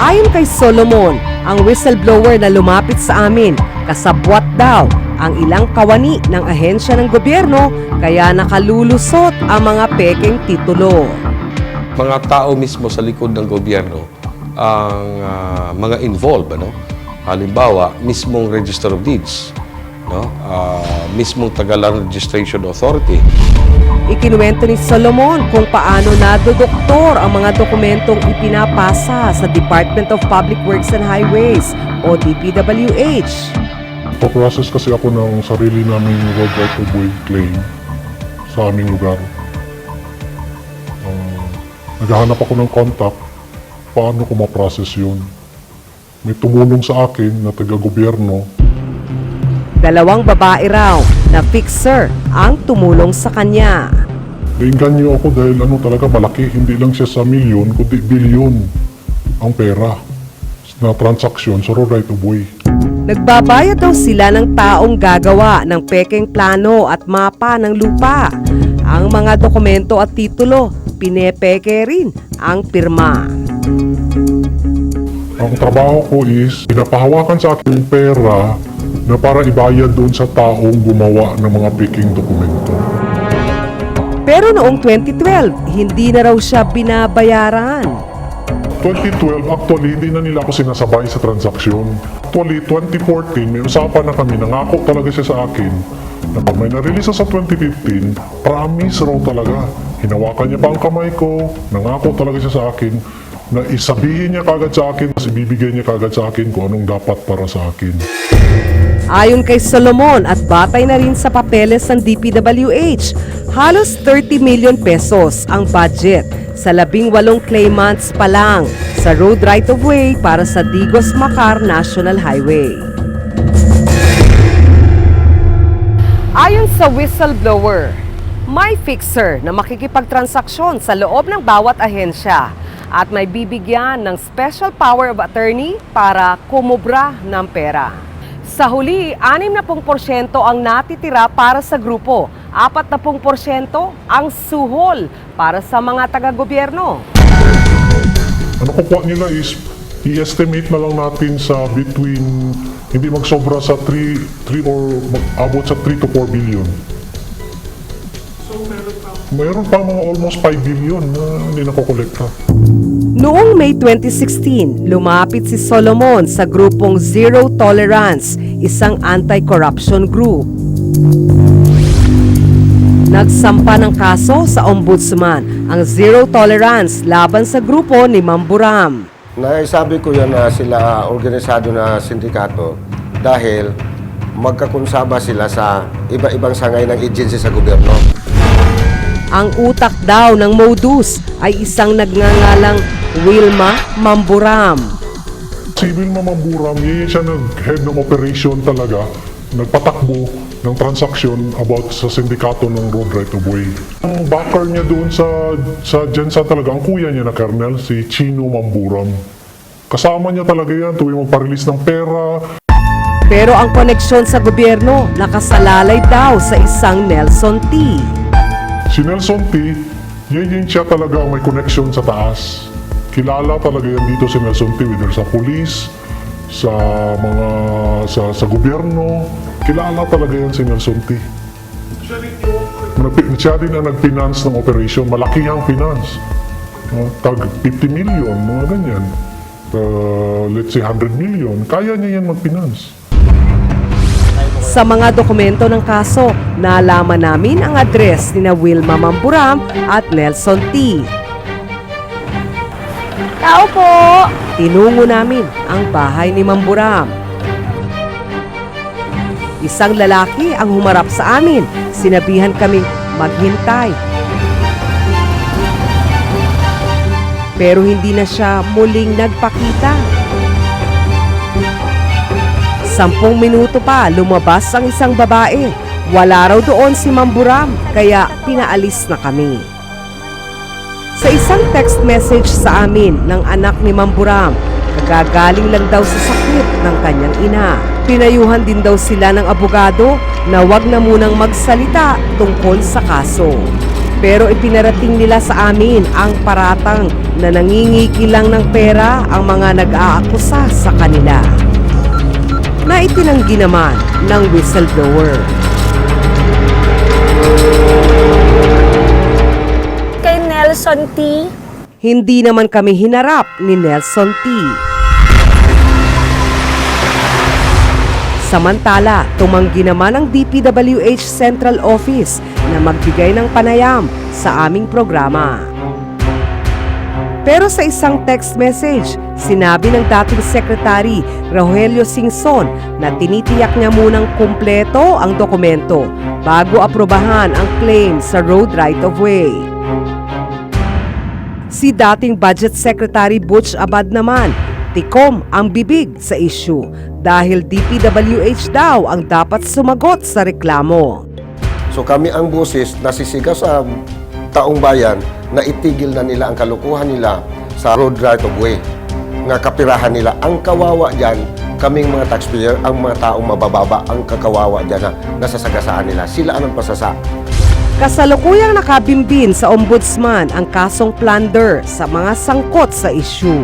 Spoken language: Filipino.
Ayon kay Solomon, ang whistleblower na lumapit sa amin, kasabwat daw ang ilang kawani ng ahensya ng gobyerno kaya nakalulusot ang mga pekeng titulo. mga tao mismo sa likod ng gobyerno ang ah, mga involved ano halimbawa mismong register of deeds no Ah, mismong Tagalan Registration Authority Ikinuwento ni Solomon kung paano nadodoktor ang mga dokumentong ipinapasa sa Department of Public Works and Highways o DPWH. Paprocess kasi ako ng sarili naming road right of way claim sa aming lugar. Um, naghahanap ako ng contact paano ko ma-process yun. May tumulong sa akin na taga-gobyerno Dalawang babae raw na fixer ang tumulong sa kanya. Nainganyo ako dahil ano talaga malaki, hindi lang siya sa milyon, kundi bilyon ang pera na transaksyon sa road right of way. Nagbabayad daw sila ng taong gagawa ng pekeng plano at mapa ng lupa. Ang mga dokumento at titulo, pinepeke rin ang pirma. Ang trabaho ko is, pinapahawakan sa akin pera na para ibayad doon sa taong gumawa ng mga peking dokumento. Pero noong 2012, hindi na raw siya binabayaran. 2012, actually, hindi na nila ako sinasabay sa transaksyon. Actually, 2014, may usapan na kami, nangako talaga siya sa akin na pag may narelease sa 2015, promise raw talaga. Hinawakan niya pa ang kamay ko, nangako talaga siya sa akin na isabihin niya kagad sa akin, tapos ibibigay niya kagad sa akin kung anong dapat para sa akin. Ayon kay Solomon at batay na rin sa papeles ng DPWH, halos 30 million pesos ang budget sa labing walong claimants pa lang sa road right-of-way para sa Digos Macar National Highway. Ayon sa whistleblower, may fixer na makikipagtransaksyon sa loob ng bawat ahensya at may bibigyan ng special power of attorney para kumubra ng pera. Sa huli, 60% ang natitira para sa grupo, 40% ang suhol para sa mga taga-gobyerno. Ano ko po nila is, i-estimate na lang natin sa between, hindi magsobra sa 3, 3 or mag-abot sa 3 to 4 billion. Mayroon pa mga almost 5 billion na hindi nakokolekta. Noong May 2016, lumapit si Solomon sa grupong Zero Tolerance, isang anti-corruption group. Nagsampa ng kaso sa ombudsman ang Zero Tolerance laban sa grupo ni Mamburam. Naisabi ko yan na sila organisado na sindikato dahil magkakunsaba sila sa iba-ibang sangay ng agency sa gobyerno. Ang utak daw ng modus ay isang nagngangalang Wilma Mamburam. Si Wilma Mamburam, yun siya nag-head ng operation talaga, nagpatakbo ng transaksyon about sa sindikato ng road right of way. Ang backer niya doon sa, sa Jensen talaga, ang kuya niya na Colonel, si Chino Mamburam. Kasama niya talaga yan tuwing magpa-release ng pera, Pero ang koneksyon sa gobyerno nakasalalay daw sa isang Nelson T. Si Nelson T, yun yun siya talaga may connection sa taas. Kilala talaga yan dito si Nelson T, whether sa police, sa mga, sa, sa gobyerno. Kilala talaga yan si Nelson. Nagpi- Siya din ang nag-finance ng operation. Malaki ang finance. Uh, tag 50 million, mga ganyan. Uh, let's say 100 million. Kaya niya yan mag-finance. Sa mga dokumento ng kaso, nalaman namin ang address ni na Wilma Mamburam at Nelson T. Tao po! Tinungo namin ang bahay ni Mamburam. Isang lalaki ang humarap sa amin. Sinabihan kaming maghintay. Pero hindi na siya muling nagpakita. Sampung minuto pa lumabas ang isang babae. Wala raw doon si Mamburam kaya pinaalis na kami. Sa isang text message sa amin ng anak ni Mamburam, kagagaling lang daw sa sakit ng kanyang ina. Pinayuhan din daw sila ng abogado na wag na munang magsalita tungkol sa kaso. Pero ipinarating nila sa amin ang paratang na nangingiki lang ng pera ang mga nag-aakusa sa kanila. Na itinanggi naman ng whistleblower. Nelson T. Hindi naman kami hinarap ni Nelson T. Samantala, tumanggi naman ang DPWH Central Office na magbigay ng panayam sa aming programa. Pero sa isang text message, sinabi ng dating Secretary Rogelio Singson na tinitiyak niya munang kumpleto ang dokumento bago aprobahan ang claim sa road right-of-way. Si dating Budget Secretary Butch Abad naman, tikom ang bibig sa issue dahil DPWH daw ang dapat sumagot sa reklamo. So kami ang busis na sisigaw sa taong bayan na itigil na nila ang kalukuhan nila sa road right of way. Nga kapirahan nila. Ang kawawa dyan, kaming mga taxpayer, ang mga taong mabababa, ang kakawawa dyan na nasasagasaan nila. Sila ang pasasa. Kasalukuyang nakabimbin sa ombudsman ang kasong plunder sa mga sangkot sa issue.